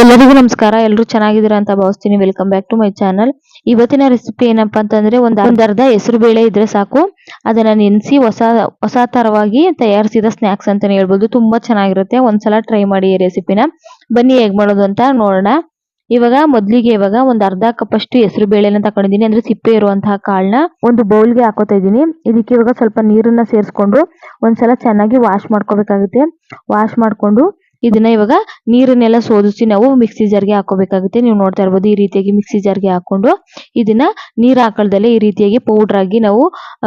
ಎಲ್ಲರಿಗೂ ನಮಸ್ಕಾರ. ಎಲ್ಲರೂ ಚೆನ್ನಾಗಿದ್ದೀರಾ ಅಂತ ಭಾವಿಸ್ತೀನಿ. Welcome back to my channel ಇವತ್ತಿನ ರೆಸಿಪಿ ಏನಪ್ಪಾ ಅಂತಂದ್ರೆ ಒಂದು ಒಂದ್ ಅರ್ಧ ಹೆಸರು ಬೇಳೆ ಇದ್ರೆ ಸಾಕು. ಅದನ್ನ ನೆನೆಸಿ ಹೊಸ ಹೊಸ ತರವಾಗಿ ತಯಾರಿಸಿದ ಸ್ನಾಕ್ಸ್ ಅಂತಾನೆ ಹೇಳ್ಬೋದು. ತುಂಬಾ ಚೆನ್ನಾಗಿರುತ್ತೆ. ಒಂದ್ಸಲ ಟ್ರೈ ಮಾಡಿ ಈ ರೆಸಿಪಿನ ಬನ್ನಿ ಹೇಗ್ ಮಾಡೋದು ಅಂತ ನೋಡೋಣ. ಇವಾಗ ಮೊದ್ಲಿಗೆ ಇವಾಗ ಒಂದ್ ಅರ್ಧ ಕಪ್ ಅಷ್ಟು ಹೆಸರು ಬೇಳೆನ ತಕೊಂಡಿದೀನಿ ಅಂದ್ರೆ ಸಿಪ್ಪೆ ಇರುವಂತಹ ಕಾಳನ್ನ ಒಂದು ಬೌಲ್ಗೆ ಹಾಕೋತಾ ಇದೀನಿ ಇದಕ್ಕೆ ಇವಾಗ ಸ್ವಲ್ಪ ನೀರನ್ನ ಸೇರಿಸ್ಕೊಂಡು ಒಂದ್ಸಲ ಚೆನ್ನಾಗಿ ವಾಶ್ ಮಾಡ್ಕೋಬೇಕಾಗುತ್ತೆ. ವಾಶ್ ಮಾಡ್ಕೊಂಡು ಇದನ್ನ ಇವಾಗ ನೀರನ್ನೆಲ್ಲ ಸೋದಿಸಿ ನಾವು ಮಿಕ್ಸಿ ಜಾರ್ಗೆ ಹಾಕೋಬೇಕಾಗುತ್ತೆ. ನೀವು ನೋಡ್ತಾ ಇರ್ಬೋದು ಈ ರೀತಿಯಾಗಿ ಮಿಕ್ಸಿ ಜಾರ್ಗೆ ಹಾಕೊಂಡು ಇದನ್ನ ನೀರು ಹಾಕಲ್ದಲ್ಲೇ ಈ ರೀತಿಯಾಗಿ ಪೌಡರ್ ಆಗಿ ನಾವು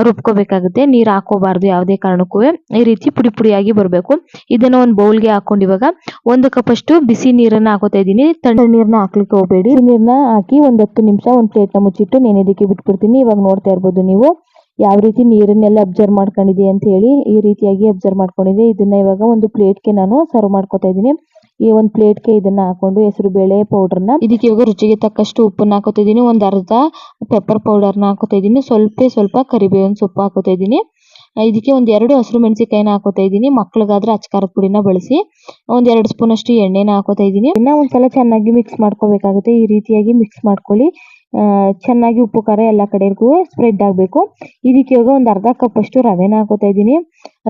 ರುಬ್ಕೋಬೇಕಾಗುತ್ತೆ. ನೀರು ಹಾಕೋಬಾರ್ದು ಯಾವುದೇ ಕಾರಣಕ್ಕೂ. ಈ ರೀತಿ ಪುಡಿ ಪುಡಿಯಾಗಿ ಬರಬೇಕು. ಇದನ್ನ ಒಂದು ಬೌಲ್ಗೆ ಹಾಕೊಂಡು ಇವಾಗ ಒಂದು ಕಪ್ ಅಷ್ಟು ಬಿಸಿ ನೀರನ್ನ ಹಾಕೋತಾ ಇದ್ದೀನಿ. ತಣ್ಣ ನೀರನ್ನ ಹಾಕ್ಲಿಕ್ಕೆ ಹೋಗ್ಬೇಡಿ. ನೀರನ್ನ ಹಾಕಿ ಒಂದು ಹತ್ತು ನಿಮಿಷ ಒಂದು ಪ್ಲೇಟ್ನ ಮುಚ್ಚಿಟ್ಟು ನೆನೆದಕ್ಕೆ ಬಿಟ್ಬಿಡ್ತೀನಿ. ಇವಾಗ ನೋಡ್ತಾ ಇರ್ಬೋದು ನೀವು. ಯಾವ ರೀತಿ ನೀರನ್ನೆಲ್ಲ ಅಬ್ಸರ್ವ್ ಮಾಡ್ಕೊಂಡಿದೆ ಅಂತ ಹೇಳಿ ಈ ರೀತಿಯಾಗಿ ಅಬ್ಸರ್ವ್ ಮಾಡ್ಕೊಂಡಿದೆ ಇದನ್ನ ಇವಾಗ ಒಂದು ಪ್ಲೇಟ್ಗೆ ನಾನು ಸರ್ವ್ ಮಾಡ್ಕೊತಾ ಇದ್ದೀನಿ. ಈ ಒಂದು ಪ್ಲೇಟ್ಗೆ ಇದನ್ನ ಹಾಕೊಂಡು ಹೆಸರು ಬೇಳೆ ಪೌಡರ್ನ ಇದಕ್ಕೆ ಇವಾಗ ರುಚಿಗೆ ತಕ್ಕಷ್ಟು ಉಪ್ಪನ್ನ ಹಾಕೋತಾ ಇದೀನಿ ಒಂದು ಅರ್ಧ ಪೆಪ್ಪರ್ ಪೌಡರ್ನ ಹಾಕೋತಾ ಇದೀನಿ ಸ್ವಲ್ಪ ಸ್ವಲ್ಪ ಕರಿಬೇವಿನ ಸೊಪ್ಪು ಹಾಕೋತಾ ಇದೀನಿ ಇದಕ್ಕೆ ಒಂದ್ ಎರಡು ಹಸಿರು ಮೆಣಸಿನಕಾಯಿನ ಹಾಕೋತಾ ಇದ್ದೀನಿ. ಮಕ್ಕಳಿಗಾದ್ರೆ ಅಚ್ಕಾರದ ಪುಡಿನ ಬಳಸಿ. ಒಂದ್ ಎರಡು ಸ್ಪೂನ್ ಅಷ್ಟು ಎಣ್ಣೆನ ಹಾಕೋತಾ ಇದೀನಿ ಇನ್ನ ಒಂದ್ಸಲ ಚೆನ್ನಾಗಿ ಮಿಕ್ಸ್ ಮಾಡ್ಕೋಬೇಕಾಗುತ್ತೆ. ಈ ರೀತಿಯಾಗಿ ಮಿಕ್ಸ್ ಮಾಡ್ಕೊಳ್ಳಿ. ಚೆನ್ನಾಗಿ ಉಪ್ಪು, ಖಾರ ಎಲ್ಲ ಕಡೆಗೂ ಸ್ಪ್ರೆಡ್ ಆಗಬೇಕು. ಇದಕ್ಕೆ ಇವಾಗ ಒಂದು ಅರ್ಧ ಕಪ್ ಅಷ್ಟು ರವೆನ ಹಾಕೋತಾ ಇದ್ದೀನಿ.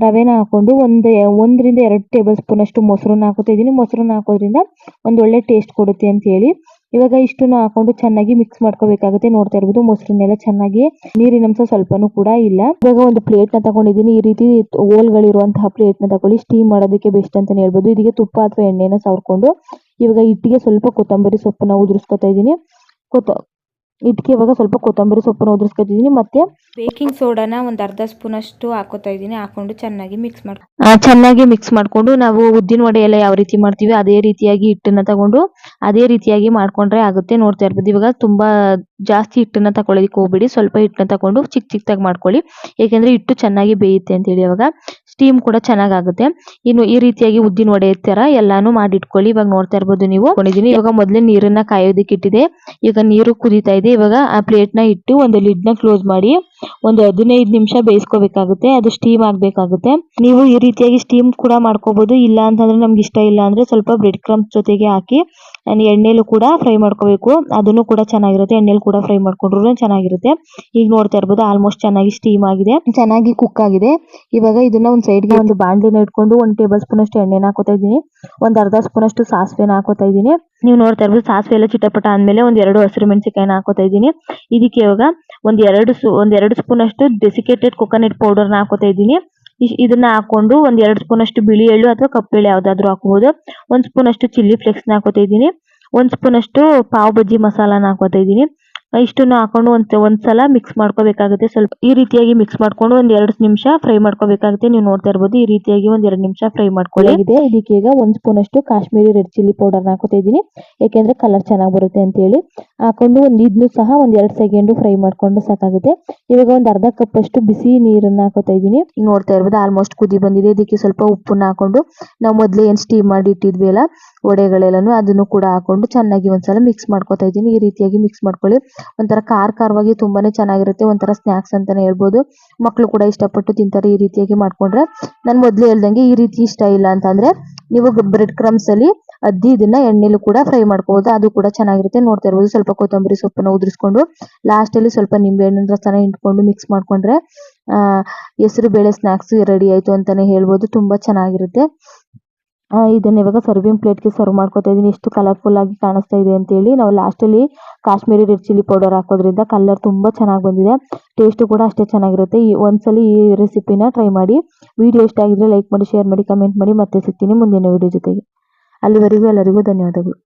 ರವೆನ ಹಾಕೊಂಡು ಒಂದು, ಒಂದರಿಂದ ಎರಡು ಟೇಬಲ್ ಸ್ಪೂನ್ ಅಷ್ಟು ಮೊಸರನ್ನ ಹಾಕೋತಾ ಇದ್ದೀನಿ. ಮೊಸರನ್ನ ಹಾಕೋದ್ರಿಂದ ಒಂದು ಒಳ್ಳೆ ಟೇಸ್ಟ್ ಕೊಡುತ್ತೆ ಅಂತ ಹೇಳಿ. ಇವಾಗ ಇಷ್ಟನ್ನು ಹಾಕೊಂಡು ಚೆನ್ನಾಗಿ ಮಿಕ್ಸ್ ಮಾಡ್ಕೋಬೇಕಾಗುತ್ತೆ. ನೋಡ್ತಾ ಇರ್ಬೋದು ಮೊಸರನ್ನೆಲ್ಲ ಚೆನ್ನಾಗಿ ನೀರಿನ ಅಂಶ ಸ್ವಲ್ಪನೂ ಕೂಡ ಇಲ್ಲ. ಇವಾಗ ಒಂದು ಪ್ಲೇಟ್ನ ತಗೊಂಡಿದ್ದೀನಿ. ಈ ರೀತಿ ಹೋಲ್ಗಳಿರುವಂತಹ ಪ್ಲೇಟ್ನ ತಗೊಳ್ಳಿ. ಸ್ಟೀಮ್ ಮಾಡೋದಕ್ಕೆ ಬೆಸ್ಟ್ ಅಂತಾನೆ ಹೇಳ್ಬೋದು. ಇದಕ್ಕೆ ತುಪ್ಪ ಅಥವಾ ಎಣ್ಣೆನ ಸವರ್ಕೊಂಡು ಇವಾಗ ಹಿಟ್ಟಿಗೆ ಸ್ವಲ್ಪ ಕೊತ್ತಂಬರಿ ಸೊಪ್ಪನ್ನ ಉದುರಿಸ್ಕೊತಾ ಇದ್ದೀನಿ. ಕೊತ್ತ ಇದಕ್ಕೆ ಇವಾಗ ಸ್ವಲ್ಪ ಕೊತ್ತಂಬರಿ ಸೊಪ್ಪನ್ನು ಉದುರಿಸ್ಕೊತಿದ್ದೀನಿ ಮತ್ತೆ ಬೇಕಿಂಗ್ ಸೋಡಾನ ಒಂದು ಅರ್ಧ ಸ್ಪೂನ್ ಅಷ್ಟು ಹಾಕೋತಾ ಇದ್ದೀನಿ ಹಾಕೊಂಡು ಚೆನ್ನಾಗಿ ಮಿಕ್ಸ್ ಮಾಡ್ ಚೆನ್ನಾಗಿ ಮಿಕ್ಸ್ ಮಾಡ್ಕೊಂಡು ನಾವು ಉದ್ದಿನ ವಡೆ ಎಲ್ಲ ಯಾವ ರೀತಿ ಮಾಡ್ತೀವಿ ಅದೇ ರೀತಿಯಾಗಿ ಹಿಟ್ಟನ್ನ ತಗೊಂಡು ಅದೇ ರೀತಿಯಾಗಿ ಮಾಡ್ಕೊಂಡ್ರೆ ಆಗುತ್ತೆ. ನೋಡ್ತಾ ಇರ್ಬೋದು ಇವಾಗ ತುಂಬಾ ಜಾಸ್ತಿ ಹಿಟ್ಟನ್ನ ತಗೊಳ್ಳೋದಕ್ಕೆ ಹೋಗ್ಬೇಡಿ ಸ್ವಲ್ಪ ಹಿಟ್ಟನ್ನ ತಕೊಂಡು ಚಿಕ್ಕ ಚಿಕ್ಕದಾಗಿ ಮಾಡ್ಕೊಳ್ಳಿ. ಏಕೆಂದ್ರೆ ಹಿಟ್ಟು ಚೆನ್ನಾಗಿ ಬೇಯುತ್ತೆ ಅಂತ ಹೇಳಿ ಅವಾಗ. ಸ್ಟೀಮ್ ಕೂಡ ಚೆನ್ನಾಗಾಗುತ್ತೆ. ಇನ್ನು ಈ ರೀತಿಯಾಗಿ ಉದ್ದಿನ ವಡೆ ತರ ಎಲ್ಲಾನು ಮಾಡಿ ಇಟ್ಕೊಳ್ಳಿ ಇವಾಗ ನೋಡ್ತಾ ಇರ್ಬೋದು ನೀವು. ಇವಾಗ ಮೊದಲೇ ನೀರನ್ನ ಕಾಯೋದಕ್ಕೆ ಇಟ್ಟಿದೆ ಈಗ ನೀರು ಕುದೀತಾ ಇದೆ. ಇವಾಗ ಆ ಪ್ಲೇಟ್ನ ಇಟ್ಟು ಒಂದು ಲಿಡ್ನ ಕ್ಲೋಸ್ ಮಾಡಿ ಒಂದು ಹದಿನೈದು ನಿಮಿಷ ಬೇಯಿಸ್ಕೋಬೇಕಾಗುತ್ತೆ. ಅದು ಸ್ಟೀಮ್ ಆಗಬೇಕಾಗುತ್ತೆ. ನೀವು ಈ ರೀತಿಯಾಗಿ ಸ್ಟೀಮ್ ಕೂಡ ಮಾಡ್ಕೋಬಹುದು ಇಲ್ಲ ಅಂತಂದ್ರೆ ನಮ್ಗೆ ಇಷ್ಟ ಇಲ್ಲ ಅಂದ್ರೆ ಸ್ವಲ್ಪ ಬ್ರೆಡ್ ಕ್ರಮ್ಸ್ ಜೊತೆಗೆ ಹಾಕಿ ಎಣ್ಣೆಲು ಕೂಡ ಫ್ರೈ ಮಾಡ್ಕೋಬೇಕು. ಅದನ್ನು ಕೂಡ ಚೆನ್ನಾಗಿರುತ್ತೆ. ಎಣ್ಣೆಲಿ ಕೂಡ ಫ್ರೈ ಮಾಡ್ಕೊಂಡ್ರು ಚೆನ್ನಾಗಿರುತ್ತೆ. ಈಗ ನೋಡ್ತಾ ಇರ್ಬೋದು ಆಲ್ಮೋಸ್ಟ್ ಚೆನ್ನಾಗಿ ಸ್ಟೀಮ್ ಆಗಿದೆ. ಚೆನ್ನಾಗಿ ಕುಕ್ ಆಗಿದೆ. ಇವಾಗ ಇದನ್ನ ಒಂದು ಸೈಡ್ಗೆ ಒಂದು ಬಾಂಡ್ಲಿನ ಇಟ್ಕೊಂಡು ಒಂದು ಟೇಬಲ್ ಸ್ಪೂನ್ ಅಷ್ಟು ಎಣ್ಣೆನ ಹಾಕೋತಾ ಇದ್ದೀನಿ. ಒಂದು ಅರ್ಧ ಸ್ಪೂನ್ ಅಷ್ಟು ಸಾಸಿವೆನ ಹಾಕೋತಾ ಇದ್ದೀನಿ. ನೀವು ನೋಡ್ತಾ ಇರ್ಬೋದು, ಸಾಸಿವೆ ಎಲ್ಲ ಚಿಟಪಟ ಆದ್ಮೇಲೆ ಒಂದು ಎರಡು ಹಸಿರು ಮೆಣಸಿನಕಾಯಿನ ಹಾಕೋತಾ ಇದ್ದೀನಿ. ಇದಕ್ಕೆ ಇವಾಗ ಒಂದು ಎರಡು ಒಂದು ಎರಡು ಸ್ಪೂನ್ ಅಷ್ಟು ಡೆಸಿಕೇಟೆಡ್ ಕೊಕೊನಟ್ ಪೌಡರ್ನ ಹಾಕೋತಾ ಇದ್ದೀನಿ. ಇದನ್ನ ಹಾಕೊಂಡು ಒಂದ್ ಎರಡ್ ಸ್ಪೂನ್ ಅಷ್ಟು ಬಿಳಿ ಎಳ್ಳು ಅಥವಾ ಕಪ್ಪು ಎಳ್ಳು ಯಾವ್ದಾದ್ರು ಹಾಕಬಹುದು ಒಂದ್ ಸ್ಪೂನ್ ಅಷ್ಟು ಚಿಲ್ಲಿ ಫ್ಲೇಕ್ಸ್ನ ಹಾಕೋತಾ ಇದ್ದೀನಿ. ಒಂದ್ ಸ್ಪೂನ್ ಅಷ್ಟು ಪಾವ್ ಬಜ್ಜಿ ಮಸಾಲಾನ ಹಾಕೋತಾ ಇದ್ದೀನಿ. ಇಷ್ಟನ್ನು ಹಾಕೊಂಡು ಒಂದ್ ಒಂದ್ಸಲ ಮಿಕ್ಸ್ ಮಾಡ್ಕೋಬೇಕಾಗುತ್ತೆ. ಸ್ವಲ್ಪ ಈ ರೀತಿಯಾಗಿ ಮಿಕ್ಸ್ ಮಾಡ್ಕೊಂಡು ಒಂದ್ ಎರಡು ನಿಮಿಷ ಫ್ರೈ ಮಾಡ್ಕೋಬೇಕಾಗುತ್ತೆ. ನೀವು ನೋಡ್ತಾ ಇರ್ಬೋದು ಈ ರೀತಿಯಾಗಿ ಒಂದ್ ಎರಡು ನಿಮಿಷ ಫ್ರೈ ಮಾಡ್ಕೊಳ್ಳಿ. ಇದಕ್ಕೆ ಈಗ ಒಂದ್ ಸ್ಪೂನ್ ಅಷ್ಟು ಕಾಶ್ಮೀರಿ ರೆಡ್ ಚಿಲ್ಲಿ ಪೌಡರ್ ಹಾಕೋತಾ ಇದ್ದೀನಿ. ಯಾಕೆಂದ್ರೆ ಕಲರ್ ಚೆನ್ನಾಗಿ ಬರುತ್ತೆ ಅಂತ ಹೇಳಿ ಹಾಕೊಂಡು ಒಂದ್ ಇದನ್ನು ಸಹ ಒಂದ್ ಎರಡು ಸೆಕೆಂಡ್ ಫ್ರೈ ಮಾಡ್ಕೊಂಡು ಸಾಕಾಗುತ್ತೆ. ಇವಾಗ ಒಂದ್ ಅರ್ಧ ಕಪ್ ಅಷ್ಟು ಬಿಸಿ ನೀರನ್ನ ಹಾಕೋತಾ ಇದ್ದೀನಿ. ನೋಡ್ತಾ ಇರ್ಬೋದು ಆಲ್ಮೋಸ್ಟ್ ಕುದಿ ಬಂದಿದೆ. ಇದಕ್ಕೆ ಸ್ವಲ್ಪ ಉಪ್ಪನ್ನ ಹಾಕೊಂಡು ನಾವು ಮೊದ್ಲೇ ಏನ್ ಸ್ಟೀಮ್ ಮಾಡಿ ಇಟ್ಟಿದ್ವಿ ಅಲ್ಲ ವಡೆಗಳೆಲ್ಲನು ಅದನ್ನು ಕೂಡ ಹಾಕೊಂಡು ಚೆನ್ನಾಗಿ ಒಂದ್ಸಲ ಮಿಕ್ಸ್ ಮಾಡ್ಕೋತಾ ಇದ್ದೀನಿ. ಈ ರೀತಿಯಾಗಿ ಮಿಕ್ಸ್ ಮಾಡ್ಕೊಳ್ಳಿ. ಒಂಥರ ಖಾರ ಖಾರವಾಗಿ ತುಂಬಾನೇ ಚೆನ್ನಾಗಿರುತ್ತೆ, ಒಂಥರ ಸ್ನಾಕ್ಸ್ ಅಂತಾನೆ ಹೇಳ್ಬೋದು. ಮಕ್ಕಳು ಕೂಡ ಇಷ್ಟಪಟ್ಟು ತಿಂತಾರೆ ಈ ರೀತಿಯಾಗಿ ಮಾಡ್ಕೊಂಡ್ರೆ. ನಾನು ಮೊದ್ಲು ಹೇಳ್ದಂಗೆ ಈ ರೀತಿ ಇಷ್ಟ ಇಲ್ಲ ಅಂತಂದ್ರೆ, ನೀವು ಬ್ರೆಡ್ ಕ್ರಮ್ಸ್ ಅಲ್ಲಿ ಅದ್ದಿ ಇದನ್ನ ಎಣ್ಣೆಲು ಕೂಡ ಫ್ರೈ ಮಾಡ್ಕೋಬಹುದು ಅದು ಕೂಡ ಚೆನ್ನಾಗಿರುತ್ತೆ. ನೋಡ್ತಾ ಇರ್ಬೋದು. ಸ್ವಲ್ಪ ಕೊತ್ತಂಬರಿ ಸೊಪ್ಪನ್ನ ಉದುರಿಸ್ಕೊಂಡು ಲಾಸ್ಟ್ ಅಲ್ಲಿ ಸ್ವಲ್ಪ ನಿಂಬೆ ಹಣ್ಣಿನ ರಸನ ಇಟ್ಕೊಂಡು ಮಿಕ್ಸ್ ಮಾಡ್ಕೊಂಡ್ರೆ ಹೆಸರು ಬೇಳೆ ಸ್ನಾಕ್ಸ್ ರೆಡಿ ಆಯ್ತು ಅಂತಾನೆ ಹೇಳ್ಬೋದು. ತುಂಬಾ ಚೆನ್ನಾಗಿರುತ್ತೆ. ಇದನ್ನ ಇವಾಗ ಸರ್ವಿಂಗ್ ಪ್ಲೇಟ್ಗೆ ಸರ್ವ್ ಮಾಡ್ಕೊತಾ ಇದೀನಿ. ಎಷ್ಟು ಕಲರ್ಫುಲ್ ಆಗಿ ಕಾಣಿಸ್ತಾ ಇದೆ ಅಂತ ಹೇಳಿ ನಾವು ಲಾಸ್ಟ್ ಅಲ್ಲಿ ಕಾಶ್ಮೀರಿ ರೆಡ್ ಚಿಲ್ಲಿ ಪೌಡರ್ ಹಾಕೋದ್ರಿಂದ ಕಲರ್ ತುಂಬಾ ಚೆನ್ನಾಗಿ ಬಂದಿದೆ. ಟೇಸ್ಟ್ ಕೂಡ ಅಷ್ಟೇ ಚೆನ್ನಾಗಿರುತ್ತೆ. ಈ ಒಂದ್ಸಲಿ ಈ ರೆಸಿಪಿನ ಟ್ರೈ ಮಾಡಿ. ವಿಡಿಯೋ ಇಷ್ಟ ಆಗಿದ್ರೆ ಲೈಕ್ ಮಾಡಿ ಶೇರ್ ಮಾಡಿ ಕಮೆಂಟ್ ಮಾಡಿ. ಮತ್ತೆ ಸಿಗ್ತೀನಿ ಮುಂದಿನ ವಿಡಿಯೋ ಜೊತೆಗೆ. ಅಲ್ಲಿವರೆಗೂ ಎಲ್ಲರಿಗೂ ಧನ್ಯವಾದಗಳು.